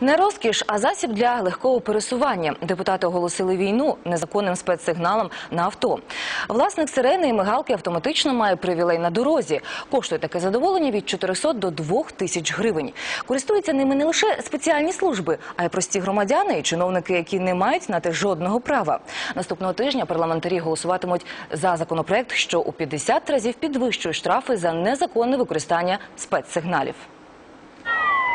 Не розкіш, а засіб для легкого пересування. Депутати оголосили війну незаконним спецсигналом на авто. Власник сирени і мигалки автоматично має привілей на дорозі. Коштує таке задоволення від 400 до 2 тисяч гривень. Користуються ними не лише спеціальні служби, а й прості громадяни і чиновники, які не мають на те жодного права. Наступного тижня парламентарі голосуватимуть за законопроект, що у 50 разів підвищує штрафи за незаконне використання спецсигналів.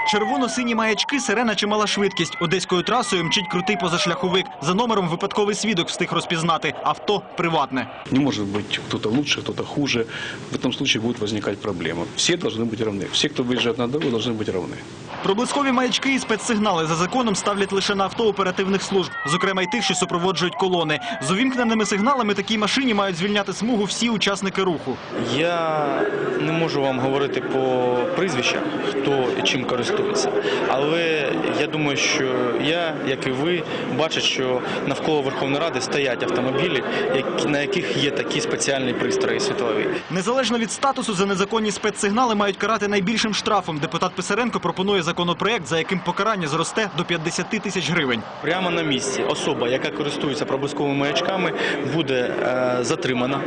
Червоно-сині маячки, сирена чи мала швидкість. Одеською трасою мчить крутий позашляховик. За номером випадковий свідок встиг розпізнати. Авто приватне. Не может быть кто-то лучше, кто-то хуже. В этом случае будут возникать проблемы. Все должны быть равны. Все, кто выезжает на дорогу, должны быть равны. Проблискові маячки і спецсигнали за законом ставлять лише на авто оперативних служб, зокрема й тих, що супроводжують колони. З увімкненими сигналами такій машині мають звільняти смугу всі учасники руху. Я не можу вам говорити по прізвищах, хто і чим користується. Але я думаю, що я, як і ви, бачать, що навколо Верховної Ради стоять автомобілі, на яких є такі спеціальні пристрої світлові. Незалежно від статусу за незаконні спецсигнали мають карати найбільшим штрафом. Депутат Писаренко пропонує законопроект, за яким покарання зросте до 50 тисяч гривень. Прямо на місці особа, яка користується проблисковими маячками, буде е, затримана.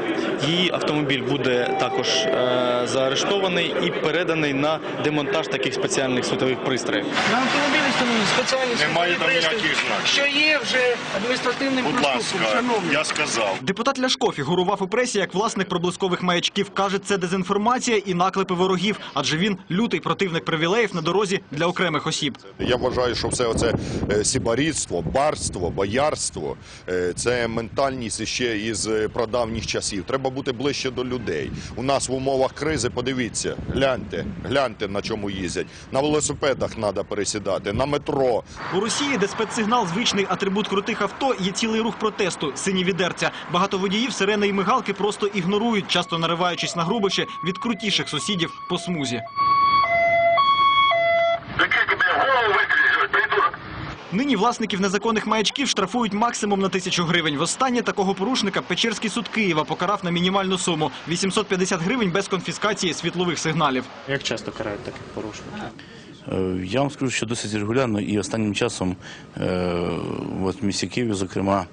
Її автомобіль буде також е, заарештований і переданий на демонтаж таких спеціальних світових пристроїв. На автомобілі встановлені спеціальні Немає там пристрої, ніяких знаків. що є вже адміністративним Будь проступком, ласка, шановні. я сказав. Депутат Ляшко фігурував у пресі як власник проблискових маячків. Каже, це дезінформація і наклепи ворогів, адже він лютий противник привілеїв на дорозі для окремих осіб. Я вважаю, що все оце е, сібарітство, барство, боярство е, це ментальність ще із е, прадавніх часів. Треба бути ближче до людей. У нас в умовах кризи, подивіться, гляньте, гляньте на чому їздять. На велосипедах треба пересідати, на метро. У Росії, де спецсигнал звичний атрибут крутих авто, є цілий рух протесту сині відерця. Багато водіїв сирени і мигалки просто ігнорують, часто нариваючись на грубище від крутіших сусідів по смузі. Нині власників незаконних маячків штрафують максимум на тисячу гривень. Востаннє такого порушника Печерський суд Києва покарав на мінімальну суму – 850 гривень без конфіскації світлових сигналів. Як часто карають таких порушників? Е, Я вам скажу, що досить регулярно і останнім часом е, от в місті Києві, зокрема,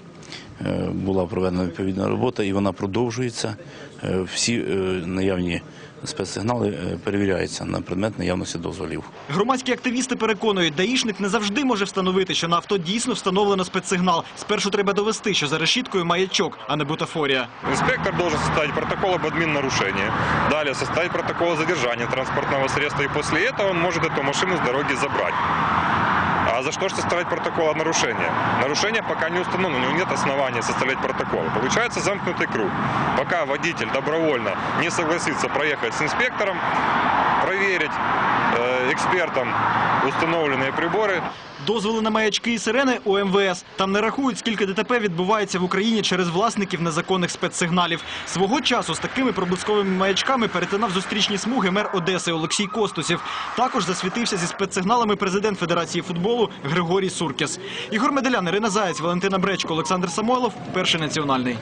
була проведена відповідна робота і вона продовжується. Е, Всі е, наявні спецсигнали е, перевіряються на предмет наявності дозволів. Громадські активісти переконують, даїшник не завжди може встановити, що на авто дійсно встановлено спецсигнал. Спершу треба довести, що за решіткою маячок, а не бутафорія. Инспектор должен составить протокол об админнарушении, далее составить протокол о задержании транспортного средства, и после этого он может эту машину с дороги забрать. А за что же составлять протокол о нарушении? Нарушение пока не установлено, у него нет основания составлять протокол. Получается замкнутый круг. Пока водитель добровольно не согласится проехать с инспектором, проверить э, экспертом установленные приборы, Дозволи на маячки і сирени у МВС. Там не рахують, скільки ДТП відбувається в Україні через власників незаконних спецсигналів. Свого часу з такими проблисковими маячками перетинав зустрічні смуги мер Одеси Олексій Костусів. Також засвітився зі спецсигналами президент Федерації футболу Григорій Суркіс. Ігор Меделян, Ірина Заєць, Валентина Бречко, Олександр Самойлов. Перший національний.